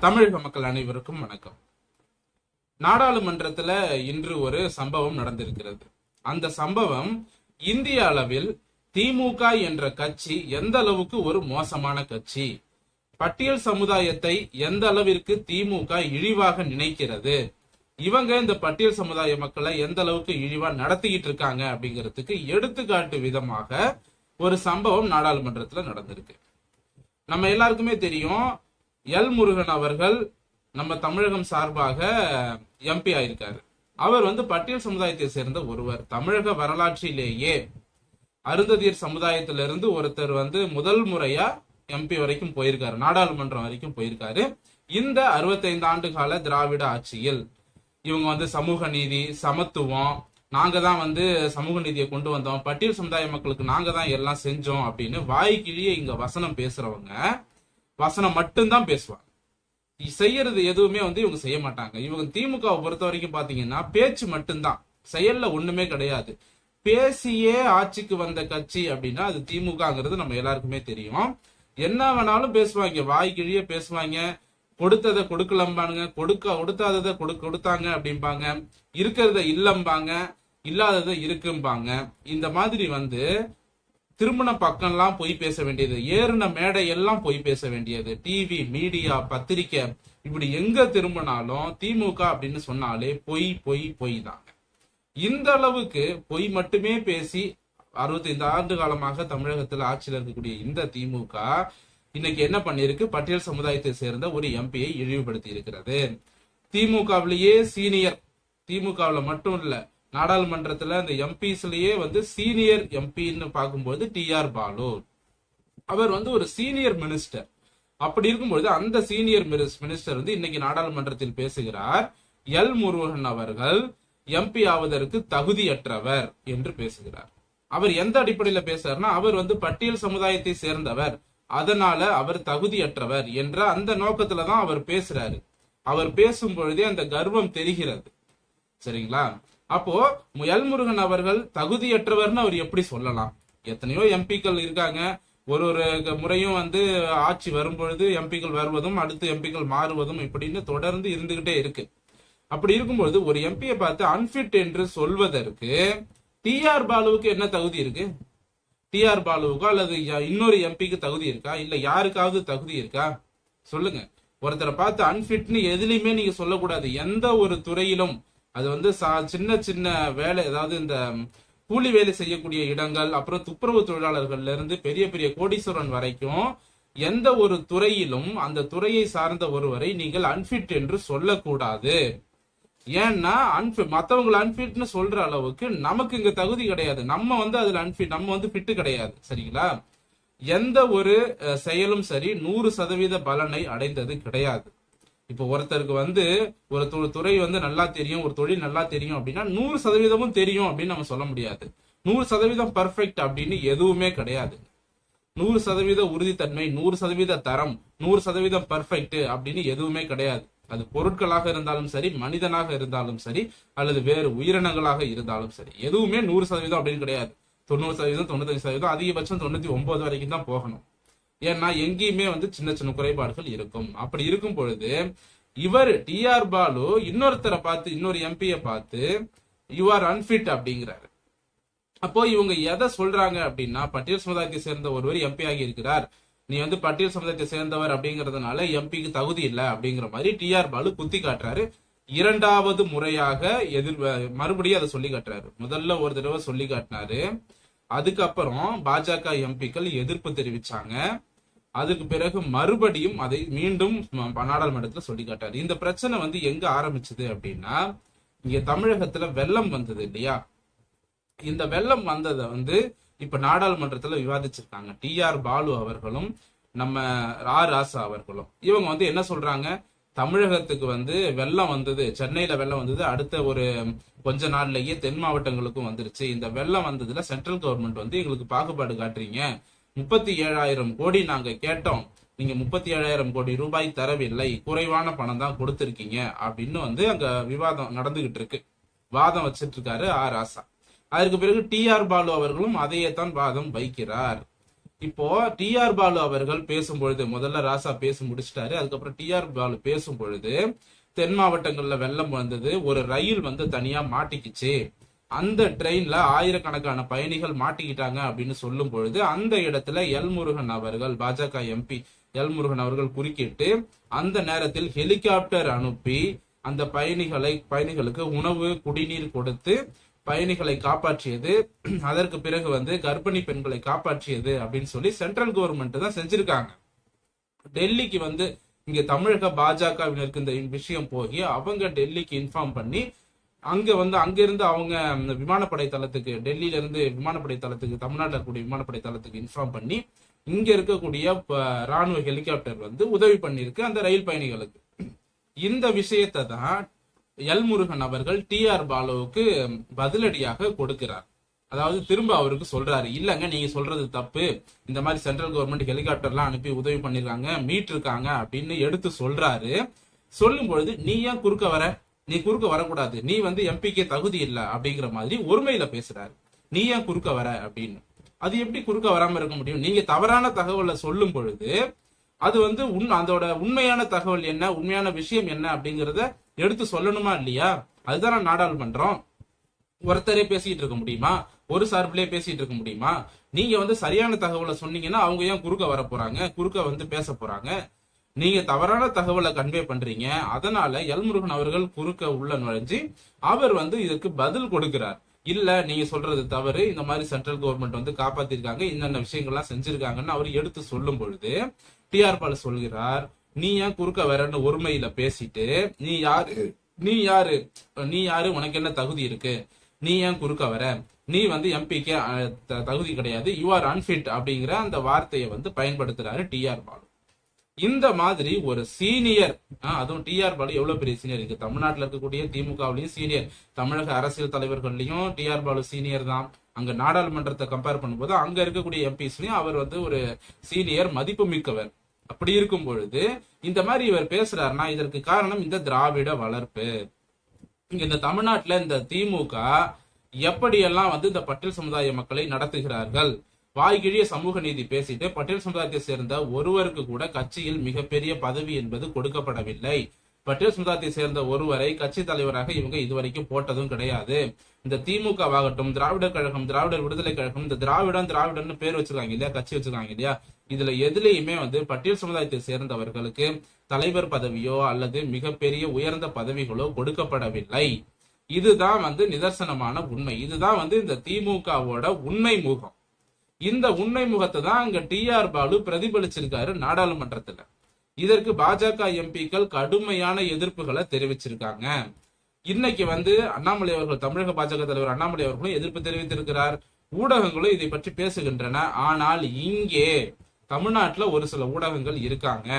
தமிழக மக்கள் அனைவருக்கும் வணக்கம். நாடாளுமன்றத்துல இன்று ஒரு சம்பவம் நடந்திருக்கிறது. அந்த சம்பவம் இந்திய அளவில் திமுக என்ற கட்சி எந்த அளவுக்கு ஒரு மோசமான கட்சி? பட்டியல் சமுதாயத்தை எந்த அளவிற்கு திமுக இழிவாக நினைக்கிறது? இவங்க இந்த பட்டியல் சமுதாய மக்களை எந்த அளவுக்கு இழிவா நடத்திக்கிட்டு இருக்காங்க அப்படிங்கிறதுக்கு எடுத்துக்காட்டு விதமாக ஒரு சம்பவம் நாடாளுமன்றத்துல நடந்திருக்கு. நம்ம எல்லாருக்குமே தெரியும் எல் முருகன் அவர்கள் நம்ம தமிழகம் சார்பாக எம்பி ஆயிருக்காரு. அவர் வந்து பட்டியல் சமுதாயத்தை சேர்ந்த ஒருவர். தமிழக வரலாற்றிலேயே அருந்ததியர் சமுதாயத்திலிருந்து ஒருத்தர் வந்து முதல் முறையா எம்பி வரைக்கும் போயிருக்காரு. நாடாளுமன்றம் வரைக்கும் போயிருக்காரு. இந்த 65 ஆண்டு கால திராவிட ஆட்சியில் இவங்க வந்து சமூக நீதி சமத்துவம் நாங்க தான் வந்து சமூக நீதியை கொண்டு வந்தோம். பட்டியல் சமுதாய மக்களுக்கு நாங்க தான் எல்லாம் செஞ்சோம் அப்படின்னு வாய்க்கிழியே இங்க வசனம் பேசுறவங்க வசனம் மட்டும்தான் பேசுவாங்க செய்யறது எதுவுமே வந்து இவங்க செய்ய மாட்டாங்க. இவங்க திமுகவை பொறுத்த வரைக்கும் பாத்தீங்கன்னா பேச்சு மட்டும்தான். செயல்ல ஒண்ணுமே கிடையாது. பேசியே ஆட்சிக்கு வந்த கட்சி அப்படின்னா அது திமுகங்கிறது நம்ம எல்லாருக்குமே தெரியும். என்ன வேணாலும் பேசுவாங்க. வாய் கிழிய பேசுவாங்க. கொடுத்ததை கொடுக்கலம்பானுங்க. கொடுக்க கொடுத்தாததை கொடு கொடுத்தாங்க அப்படிம்பாங்க. இருக்கிறத இல்லம்பாங்க. இல்லாததை இருக்கும்பாங்க. இந்த மாதிரி வந்து திருமண பக்கம்லாம் போய் பேச வேண்டியது ஏறின மேடை எல்லாம் போய் பேச வேண்டியது டிவி மீடியா பத்திரிக்கை இப்படி எங்க திரும்பினாலும் திமுக அப்படின்னு சொன்னாலே பொய் பொய் பொய் தாங்க இந்த அளவுக்கு பொய் மட்டுமே பேசி 65 ஆண்டு காலமாக தமிழகத்தில் ஆட்சியில் இருக்கக்கூடிய இந்த திமுக இன்னைக்கு என்ன பண்ணிருக்கு பட்டியல் சமுதாயத்தை சேர்ந்த ஒரு எம்பியை இழிவுபடுத்தி இருக்கிறது. திமுகவிலேயே சீனியர் திமுகவில் மட்டும் இல்லை நாடாளுமன்றத்துல அந்த எம்பிஸ்லயே வந்து சீனியர் எம்பின்னு பார்க்கும்போது டி ஆர் பாலு. அவர் வந்து ஒரு சீனியர் மினிஸ்டர். அப்படி இருக்கும்பொழுது அந்த சீனியர் மினிஸ்டர் வந்து இன்னைக்கு நாடாளுமன்றத்தில் பேசுகிறார். எல் முருகன் அவர்கள் எம்பி ஆவதற்கு தகுதியற்றவர் என்று பேசுகிறார். அவர் எந்த அடிப்படையில பேசுறாருன்னா அவர் வந்து பட்டியல் சமுதாயத்தை சேர்ந்தவர். அதனால அவர் தகுதியற்றவர் என்ற அந்த நோக்கத்துல தான் அவர் பேசுறாரு. அவர் பேசும் பொழுதே அந்த கர்வம் தெரிகிறது. சரிங்களா? அப்போ எல் முருகன் அவர்கள் தகுதியற்றவர்னு அவர் எப்படி சொல்லலாம்? எத்தனையோ எம்பிக்கள் இருக்காங்க. ஒரு ஒரு முறையும் வந்து ஆட்சி வரும்பொழுது எம்பிக்கள் வருவதும் அடுத்து எம்பிக்கள் மாறுவதும் இப்படின்னு தொடர்ந்து இருந்துகிட்டே இருக்கு. அப்படி இருக்கும்பொழுது ஒரு எம்பியை பார்த்து அன்பிட் என்று சொல்வதற்கு டிஆர் பாலுவுக்கு என்ன தகுதி இருக்கு? டிஆர் பாலுவுக்கோ அல்லது யா- இன்னொரு எம்பிக்கு தகுதி இருக்கா? இல்ல யாருக்காவது தகுதி இருக்கா? சொல்லுங்க. ஒருத்தரை பார்த்து அன்பிட்னு எதுலையுமே நீங்க சொல்லக்கூடாது. எந்த ஒரு துறையிலும் அது வந்து சா- சின்ன சின்ன வேலை அதாவது இந்த கூலி வேலை செய்யக்கூடிய இடங்கள் அப்புறம் துப்புரவு தொழிலாளர்கள்ல இருந்து பெரிய பெரிய கோடீஸ்வரன் வரைக்கும் எந்த ஒரு துறையிலும் அந்த துறையை சார்ந்த ஒருவரை நீங்கள் அன்ஃபிட் என்று சொல்லக்கூடாது. ஏன்னா அன்ஃபிட் மத்தவங்களை அன்பிட்னு சொல்ற அளவுக்கு நமக்கு இங்க தகுதி கிடையாது. நம்ம வந்து அதுல அன்ஃபிட் நம்ம வந்து ஃபிட்டு கிடையாது. சரிங்களா? எந்த ஒரு செயலும் சரி நூறு சதவீத பலனை அடைந்தது கிடையாது. இப்போ ஒருத்தருக்கு வந்து ஒரு துறை வந்து நல்லா தெரியும் ஒரு தொழில் நல்லா தெரியும் அப்படின்னா நூறு சதவீதமும் தெரியும் அப்படின்னு நம்ம சொல்ல முடியாது. நூறு சதவீதம் பர்ஃபெக்ட் அப்படின்னு எதுவுமே கிடையாது. நூறு சதவீத உறுதித்தன்மை நூறு சதவீத தரம் நூறு சதவீதம் பர்ஃபெக்ட் அப்படின்னு எதுவுமே கிடையாது. அது பொருட்களாக இருந்தாலும் சரி மனிதனாக இருந்தாலும் சரி அல்லது வேறு உயிரினங்களாக இருந்தாலும் சரி. எதுவுமே நூறு சதவீதம் அப்படின்னு கிடையாது. தொண்ணூறு சதவீதம் தொண்ணூத்தஞ்சு சதவீதம் அதிகபட்சம் தொண்ணூத்தி ஒன்பது வரைக்கும் தான் போகணும். ஏன்னா எங்கேயுமே வந்து சின்ன சின்ன குறைபாடுகள் இருக்கும். அப்படி இருக்கும் பொழுது இவர் டிஆர் பாலு இன்னொருத்தரை பார்த்து இன்னொரு எம்பியை பார்த்து யூ ஆர் அன்ஃபிட் அப்படிங்கிறாரு. அப்போ இவங்க எதை சொல்றாங்க அப்படின்னா பட்டியல் சமுதாயத்தை சேர்ந்த ஒருவர் எம்பி ஆகி இருக்கிறார். நீ வந்து பட்டியல் சமுதாயத்தை சேர்ந்தவர் அப்படிங்கறதுனால எம்பிக்கு தகுதி இல்லை அப்படிங்கிற மாதிரி டிஆர் பாலு குத்தி காட்டுறாரு. இரண்டாவது முறையாக எதிர் மறுபடியும் அதை சொல்லி காட்டுறாரு. முதல்ல ஒரு தடவை சொல்லி காட்டினாரு. அதுக்கப்புறம் பாஜக எம்பிக்கள் எதிர்ப்பு தெரிவிச்சாங்க. அதுக்கு பிறகு மறுபடியும் அதை மீண்டும் நாடாளுமன்றத்தில் நாடாளுமன்றத்துல சொல்லி காட்டாரு. இந்த பிரச்சனை வந்து எங்க ஆரம்பிச்சது அப்படின்னா இங்க தமிழகத்துல வெள்ளம் வந்தது இல்லையா? இந்த வெள்ளம் வந்ததை வந்து இப்ப நாடாளுமன்றத்துல விவாதிச்சிருக்காங்க. டி ஆர் பாலு அவர்களும் நம்ம ரா ராசா அவர்களும். இவங்க வந்து என்ன சொல்றாங்க? தமிழகத்துக்கு வந்து வெள்ளம் வந்தது சென்னையில வெள்ளம் வந்தது அடுத்த ஒரு கொஞ்ச நாள்லயே தென் மாவட்டங்களுக்கும் வந்துருச்சு. இந்த வெள்ளம் வந்ததுல சென்ட்ரல் கவர்மெண்ட் வந்து எங்களுக்கு பாகுபாடு காட்டுறீங்க. முப்பத்தி ஏழாயிரம் கோடி நாங்க கேட்டோம். நீங்க முப்பத்தி ஏழாயிரம் கோடி ரூபாய் தரவில்லை. குறைவான பணம் தான் கொடுத்திருக்கீங்க. அப்படின்னு வந்து அங்க விவாதம் நடந்துகிட்டு இருக்கு. வாதம் வச்சிட்டு இருக்காரு ஆர் ராசா அதற்கு பிறகு டி ஆர் பாலு அவர்களும் அதையே தான் வாதம் வைக்கிறார். இப்போ டிஆர் பாலு அவர்கள் பேசும் பொழுது முதல்ல ராசா பேசி முடிச்சிட்டாரு. அதுக்கப்புறம் டிஆர் பாலு பேசும் பொழுது தென் மாவட்டங்கள்ல வெள்ளம் வந்தது. ஒரு ரயில் வந்து தனியா மாட்டிக்கிச்சு. அந்த ட்ரெயின்ல ஆயிரக்கணக்கான பயணிகள் மாட்டிக்கிட்டாங்க அப்படின்னு சொல்லும் பொழுது அந்த இடத்துல எல் முருகன் அவர்கள் பாஜக எம்பி எல் முருகன் அவர்கள் குறுக்கிட்டு அந்த நேரத்தில் ஹெலிகாப்டர் அனுப்பி அந்த பயணிகளை பயணிகளுக்கு உணவு குடிநீர் கொடுத்து பயணிகளை காப்பாற்றியது. அதற்கு பிறகு வந்து கர்ப்பிணி பெண்களை காப்பாற்றியது அப்படின்னு சொல்லி சென்ட்ரல் கவர்மெண்ட் தான் செஞ்சிருக்காங்க. டெல்லிக்கு வந்து இங்க தமிழக பாஜகவினருக்கு இந்த விஷயம் போய் அவங்க டெல்லிக்கு இன்ஃபார்ம் பண்ணி அங்க வந்து அங்கேருந்து அவங்க விமானப்படை தளத்துக்கு டெல்லியில இருந்து விமானப்படை தளத்துக்கு தமிழ்நாட்டில் இருக்கக்கூடிய விமானப்படை தளத்துக்கு இன்ஃபார்ம் பண்ணி இங்க இருக்கக்கூடிய ப- ராணுவ ஹெலிகாப்டர் வந்து உதவி பண்ணியிருக்கு அந்த ரயில் பயணிகளுக்கு. இந்த விஷயத்தை தான் எல் முருகன் அவர்கள் டி ஆர் பாலுவுக்கு பதிலடியாக கொடுக்கிறார். அதாவது திரும்ப அவருக்கு சொல்றாரு இல்லங்க நீங்க சொல்றது தப்பு. இந்த மாதிரி சென்ட்ரல் கவர்மெண்ட் ஹெலிகாப்டர்லாம் அனுப்பி உதவி பண்ணிருக்காங்க மீட்டிருக்காங்க அப்படின்னு எடுத்து சொல்றாரு. சொல்லும் பொழுது நீ ஏன் குறுக்க வர? நீ குறுக்க வரக்கூடாது. நீ வந்து எம்பிக்கே தகுதி இல்லை அப்படிங்கிற மாதிரி ஒருமையில பேசுறாரு. நீ ஏன் குறுக்க வர அப்படின்னு. அது எப்படி குறுக்க வராம இருக்க முடியும்? நீங்க தவறான தகவலை சொல்லும் பொழுது அது வந்து உண் அதோட உண்மையான தகவல் என்ன உண்மையான விஷயம் என்ன அப்படிங்கிறத எடுத்து சொல்லணுமா இல்லையா? அதுதான் நாடாளுமன்றம். ஒருத்தரே பேசிட்டு இருக்க முடியுமா? ஒரு சார்பிலே பேசிட்டு இருக்க முடியுமா? நீங்க வந்து சரியான தகவலை சொன்னீங்கன்னா அவங்க ஏன் குறுக்க வர போறாங்க? குறுக்க வந்து பேச போறாங்க? நீங்க தவறான தகவலை கன்வே பண்றீங்க. அதனால எல்முருகன் அவர்கள் குறுக்க உள்ள நுழைஞ்சு அவர் வந்து இதுக்கு பதில் கொடுக்கிறார். இல்ல நீங்க சொல்றது தவறு. இந்த மாதிரி சென்ட்ரல் கவர்மெண்ட் வந்து காப்பாத்திருக்காங்க. என்னென்ன விஷயங்கள்லாம் செஞ்சிருக்காங்கன்னு அவர் எடுத்து சொல்லும் பொழுது டிஆர் பால் சொல்கிறார் நீ ஏன் குறுக்க வரன்னு ஒருமையில பேசிட்டு நீ யாரு நீ யாரு நீ யாரு உனக்கு என்ன தகுதி இருக்கு? நீ ஏன் குறுக்க வர? நீ வந்து எம்பிக்கு தகுதி கிடையாது. யூ ஆர் அன்ஃபிட் அப்படிங்கிற அந்த வார்த்தையை வந்து பயன்படுத்துறாரு டிஆர் பாலு. இந்த மாதிரி ஒரு சீனியர் அதுவும் டிஆர் பாலு எவ்வளவு பெரிய சீனியர்? இங்க தமிழ்நாட்டில் இருக்கக்கூடிய திமுகவிலையும் சீனியர். தமிழக அரசியல் தலைவர்கள்லயும் டிஆர் பாலு சீனியர் தான். அங்க நாடாளுமன்றத்தை கம்பேர் பண்ணும்போது அங்க இருக்கக்கூடிய எம்பிஸ்லயும் அவர் வந்து ஒரு சீனியர் மதிப்பு மிக்கவர். அப்படி இருக்கும் பொழுது இந்த மாதிரி இவர் பேசுறாருன்னா இதற்கு காரணம் இந்த திராவிட வளர்ப்பு. இங்க இந்த தமிழ்நாட்டுல இந்த திமுக எப்படியெல்லாம் வந்து இந்த பட்டியல் சமுதாய மக்களை நடத்துகிறார்கள்? வாய்கிழிய சமூக நீதி பேசிட்டு பட்டியல் சமுதாயத்தை சேர்ந்த ஒருவருக்கு கூட கட்சியில் மிகப்பெரிய பதவி என்பது கொடுக்கப்படவில்லை. பட்டியல் சமுதாயத்தை சேர்ந்த ஒருவரை கட்சி தலைவராக இவங்க இதுவரைக்கும் போட்டதும் கிடையாது. இந்த திமுகவாகட்டும் திராவிடர் கழகம் திராவிடர் விடுதலை கழகம் இந்த திராவிடம் திராவிடன்னு பேர் வச்சிருக்காங்க இல்லையா? கட்சி வச்சிருக்காங்க இல்லையா? இதுல எதுலேயுமே வந்து பட்டியல் சமுதாயத்தை சேர்ந்தவர்களுக்கு தலைவர் பதவியோ அல்லது மிகப்பெரிய உயர்ந்த பதவிகளோ கொடுக்கப்படவில்லை. இதுதான் வந்து நிதர்சனமான உண்மை. இதுதான் வந்து இந்த திமுகவோட உண்மை முகம். இந்த உண்மை முகத்தை தான் அங்க டிஆர் பாலு பிரதிபலிச்சிருக்காரு நாடாளுமன்றத்துல. இதற்கு பாஜக எம்பிக்கள் கடுமையான எதிர்ப்புகளை தெரிவிச்சிருக்காங்க. இன்னைக்கு வந்து அண்ணாமலை அவர்கள் தமிழக பாஜக தலைவர் அண்ணாமலை அவர்களும் எதிர்ப்பு தெரிவித்திருக்கிறார். ஊடகங்களும் இதை பற்றி பேசுகின்றன. ஆனால் இங்கே தமிழ்நாட்டுல ஒரு சில ஊடகங்கள் இருக்காங்க.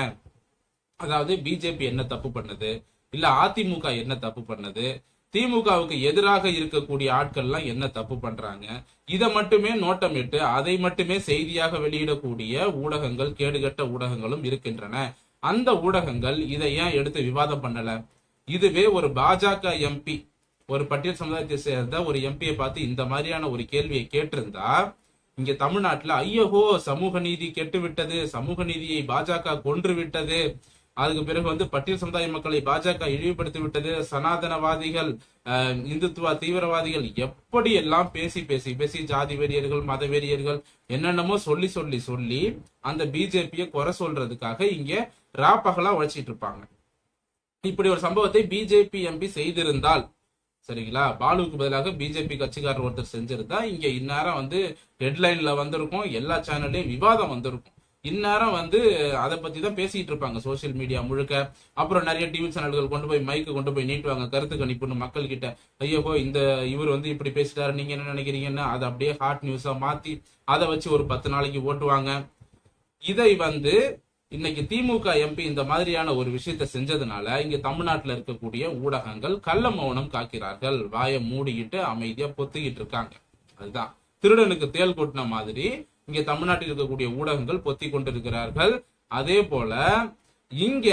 அதாவது பிஜேபி என்ன தப்பு பண்ணுது? இல்ல அதிமுக என்ன தப்பு பண்ணுது? திமுகவுக்கு எதிராக இருக்கக்கூடிய ஆட்கள்லாம் என்ன தப்பு பண்றாங்க? இதை மட்டுமே நோட்டமிட்டு அதை மட்டுமே செய்தியாக வெளியிடக்கூடிய ஊடகங்கள் கேடுகட்ட ஊடகங்களும் இருக்கின்றன. அந்த ஊடகங்கள் இதை ஏன் எடுத்து விவாதம் பண்ணல? இதுவே ஒரு பாஜக எம்பி ஒரு பட்டியல் சமுதாயத்தை சேர்ந்த ஒரு எம்பியை பார்த்து இந்த மாதிரியான ஒரு கேள்வியை கேட்டிருந்தா இங்க தமிழ்நாட்டுல ஐயோ சமூக நீதி கெட்டு விட்டது சமூக நீதியை பாஜக கொன்று விட்டது அதுக்கு பிறகு வந்து பட்டியல் சமுதாய மக்களை பாஜக இழிவுபடுத்தி விட்டது சனாதனவாதிகள் இந்துத்துவ தீவிரவாதிகள் எப்படி எல்லாம் பேசி பேசி பேசி ஜாதி வெறியர்கள் மத வெறியர்கள் என்னென்னமோ சொல்லி சொல்லி சொல்லி அந்த பிஜேபியை குறை சொல்றதுக்காக இங்க ராப்பகலா உழைச்சிட்டு இருப்பாங்க. இப்படி ஒரு சம்பவத்தை பிஜேபி எம்பி செய்திருந்தால் சரிங்களா? பாலுவுக்கு பதிலாக பிஜேபி கட்சிக்காரர் ஒருத்தர் செஞ்சிருந்தா இங்க இந்நேரம் வந்து ஹெட்லைன்ல வந்திருக்கும் எல்லா சேனல்லையும் விவாதம் வந்திருக்கும். இந்நேரம் வந்து அதை பத்தி தான் பேசிட்டு இருப்பாங்க சோசியல் மீடியா முழுக்க. அப்புறம் நிறைய டிவி சேனல்கள் கொண்டு போய் மைக்கு கொண்டு போய் நீட்டுவாங்க கருத்து கணிப்புன்னு மக்கள் கிட்ட ஐயோ இந்த இவர் வந்து இப்படி பேசிட்டாரு நீங்க என்ன நினைக்கிறீங்கன்னு அதை அப்படியே ஹாட் நியூஸா மாத்தி அதை வச்சு ஒரு பத்து நாளைக்கு ஓட்டுவாங்க. இதை வந்து இன்னைக்கு திமுக எம்பி இந்த மாதிரியான ஒரு விஷயத்த செஞ்சதுனால இங்க தமிழ்நாட்டில் இருக்கக்கூடிய ஊடகங்கள் கள்ள மௌனம் காக்கிறார்கள். வாயை மூடிக்கிட்டு அமைதியா பொத்துக்கிட்டு இருக்காங்க. அதுதான். திருடனுக்கு தேல் கொட்டின மாதிரி இங்கே தமிழ்நாட்டில் இருக்கக்கூடிய ஊடகங்கள் பொத்தி கொண்டிருக்கிறார்கள். அதே போல இங்க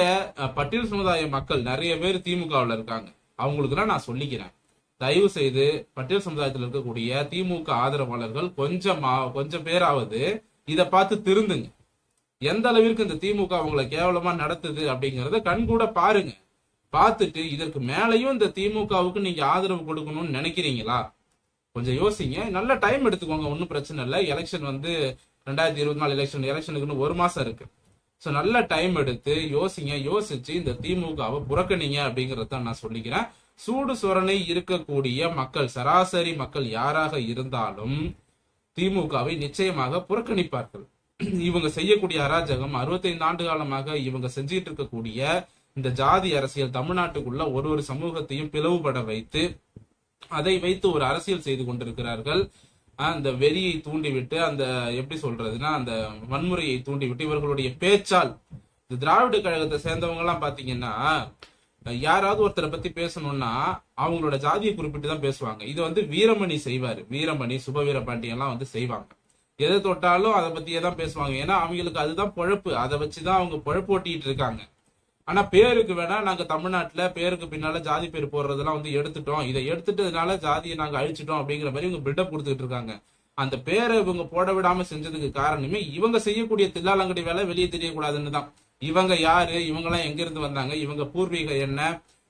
பட்டியல் சமுதாய மக்கள் நிறைய பேர் திமுகவுல இருக்காங்க. அவங்களுக்குலாம் நான் சொல்லிக்கிறேன். தயவு செய்து பட்டியல் சமுதாயத்தில் இருக்கக்கூடிய திமுக ஆதரவாளர்கள் கொஞ்சமா கொஞ்சம் பேராவது இதை பார்த்து திருந்துங்க. எந்த அளவிற்கு இந்த திமுக அவங்களை கேவலமா நடத்துது அப்படிங்கறத கண்கூட பாருங்க. பார்த்துட்டு இதற்கு மேலையும் இந்த திமுகவுக்கு நீங்க ஆதரவு கொடுக்கணும்னு நினைக்கிறீங்களா? கொஞ்சம் யோசிங்க. நல்ல டைம் எடுத்துக்கோங்க. ஒன்றும் பிரச்சனை இல்லை. எலெக்ஷன் வந்து ரெண்டாயிரத்தி இருபத்தி நாலு எலெக்ஷன் எலெக்ஷனுக்குன்னு ஒரு மாசம் இருக்கு. ஸோ நல்ல டைம் எடுத்து யோசிங்க. யோசிச்சு இந்த திமுகவை புறக்கணிங்க அப்படிங்கறத நான் சொல்லிக்கிறேன். சூடு சுரணை இருக்கக்கூடிய மக்கள் சராசரி மக்கள் யாராக இருந்தாலும் திமுகவை நிச்சயமாக புறக்கணிப்பார்கள். இவங்க செய்யக்கூடிய அராஜகம் 65 ஆண்டு காலமாக இவங்க செஞ்சிட்டு இருக்கக்கூடிய இந்த ஜாதி அரசியல் தமிழ்நாட்டுக்குள்ள ஒரு ஒரு சமூகத்தையும் பிளவுபட வைத்து அதை வைத்து ஒரு அரசியல் செய்து கொண்டிருக்கிறார்கள். ஆஹ் அந்த வெறியை தூண்டிவிட்டு அந்த எப்படி சொல்றதுன்னா அந்த வன்முறையை தூண்டிவிட்டு இவர்களுடைய பேச்சால் இந்த திராவிட கழகத்தை சேர்ந்தவங்க எல்லாம் பாத்தீங்கன்னா யாராவது ஒருத்தரை பத்தி பேசணும்னா அவங்களோட ஜாதியை குறிப்பிட்டு தான் பேசுவாங்க. இது வந்து வீரமணி செய்வாரு. வீரமணி சுபவீர பாண்டியன் எல்லாம் வந்து செய்வாங்க. எதை தொட்டாலும் அதை பத்தியே தான் பேசுவாங்க. ஏன்னா அவங்களுக்கு அதுதான் பொழப்பு. அதை வச்சுதான் அவங்க பொழப்பு ஓட்டிட்டு இருக்காங்க. ஆனா பேருக்கு வேணா நாங்க தமிழ்நாட்டுல பேருக்கு பின்னால ஜாதி பேர் போடுறதெல்லாம் வந்து எடுத்துட்டோம். இதை எடுத்துட்டதுனால ஜாதியை நாங்க அழிச்சிட்டோம் அப்படிங்கிற மாதிரி இவங்க பில்டப் கொடுத்துட்டு இருக்காங்க. அந்த பேரை இவங்க போட விடாம செஞ்சதுக்கு காரணமே இவங்க செய்யக்கூடிய தில்லாலங்கடி வேலை வெளியே தெரியக்கூடாதுன்னு தான். இவங்க யாரு? இவங்க எல்லாம் எங்க இருந்து வந்தாங்க? இவங்க பூர்வீகம் என்ன?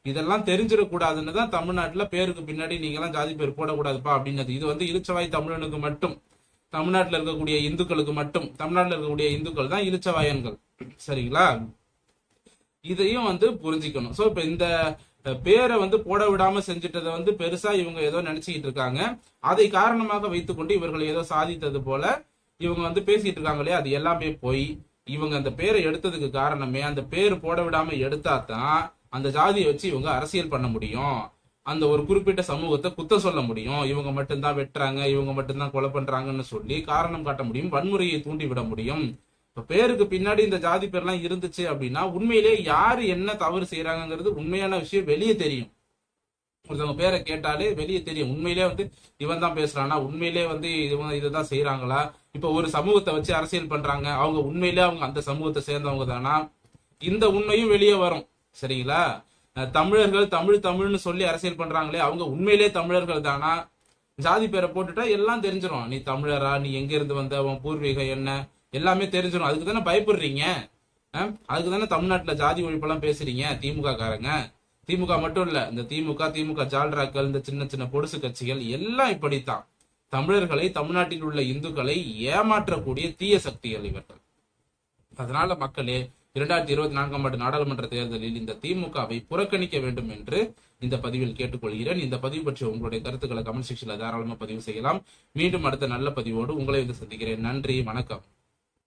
இதெல்லாம் தெரிஞ்சிடக்கூடாதுன்னு தான் தமிழ்நாட்டுல பேருக்கு பின்னாடி நீங்க எல்லாம் ஜாதி பேர் போடக்கூடாதுப்பா அப்படின்னது. இது வந்து இழுச்சவாய் தமிழனுக்கு மட்டும். தமிழ்நாட்டில் இருக்கக்கூடிய இந்துக்களுக்கு மட்டும். தமிழ்நாட்டில் இருக்கக்கூடிய இந்துக்கள் தான் இழுச்சவாயன்கள் சரிங்களா? இதையும் வந்து புரிஞ்சுக்கணும். சோ இப்ப இந்த பேரை வந்து போட விடாம செஞ்சுட்டதை வந்து பெருசா இவங்க ஏதோ நினைச்சுக்கிட்டு இருக்காங்க. அதை காரணமாக வைத்துக்கொண்டு இவர்கள் ஏதோ சாதித்தது போல இவங்க வந்து பேசிட்டு இருக்காங்களே அது எல்லாமே போய் இவங்க அந்த பேரை எடுத்ததுக்கு காரணமே அந்த பேர் போட விடாம எடுத்தா தான் அந்த ஜாதியை வச்சு இவங்க அரசியல் பண்ண முடியும். அந்த ஒரு குறிப்பிட்ட சமூகத்தை குத்த சொல்ல முடியும். இவங்க மட்டும்தான் வெட்டுறாங்க இவங்க மட்டும்தான் கொலை பண்றாங்கன்னு சொல்லி காரணம் காட்ட முடியும். வன்முறையை தூண்டி விட முடியும். இப்ப பேருக்கு பின்னாடி இந்த ஜாதி பேர்லாம் இருந்துச்சு அப்படின்னா உண்மையிலே யாரு என்ன தவறு செய்யறாங்கிறது உண்மையான விஷயம் வெளியே தெரியும். ஒருத்தவங்க பேரை கேட்டாலே வெளியே தெரியும். உண்மையிலே வந்து இவன் தான் பேசுறானா? உண்மையிலே வந்து இவன் இதுதான் செய்யறாங்களா இப்ப ஒரு சமூகத்தை வச்சு அரசியல் பண்றாங்க. அவங்க உண்மையிலே அவங்க அந்த சமூகத்தை சேர்ந்தவங்க தானா? இந்த உண்மையும் வெளியே வரும். சரிங்களா? தமிழர்கள் தமிழ் தமிழ்னு சொல்லி அரசியல் பண்றாங்களே அவங்க உண்மையிலே தமிழர்கள் தானா? ஜாதி பேரை போட்டுட்டா எல்லாம் தெரிஞ்சிடும் நீ தமிழரா? நீ எங்க இருந்து வந்த? உன் பூர்வீகம் என்ன? எல்லாமே தெரிஞ்சிடும் அதுக்கு தானே பயப்படுறீங்க? அதுக்கு தானே தமிழ்நாட்டுல ஜாதி ஒழிப்பெல்லாம் பேசுறீங்க திமுக காரங்க? திமுக மட்டும் இல்ல இந்த திமுக திமுக ஜால்ராக்கள் இந்த சின்ன சின்ன பொடுசு கட்சிகள் எல்லாம் இப்படித்தான். தமிழர்களை தமிழ்நாட்டில் உள்ள இந்துக்களை ஏமாற்றக்கூடிய தீய சக்திகள் இவர்கள். அதனால மக்களே இரண்டாயிரத்தி இருபத்தி நான்காம் ஆண்டு நாடாளுமன்ற தேர்தலில் இந்த திமுகவை புறக்கணிக்க வேண்டும் என்று இந்த பதிவில் கேட்டுக்கொள்கிறேன். இந்த பதிவு பற்றி உங்களுடைய கருத்துக்களை கமெண்ட் செக்ஷன்ல தாராளமா பதிவு செய்யலாம். மீண்டும் அடுத்த நல்ல பதிவோடு உங்களை வந்து சந்திக்கிறேன். நன்றி வணக்கம்.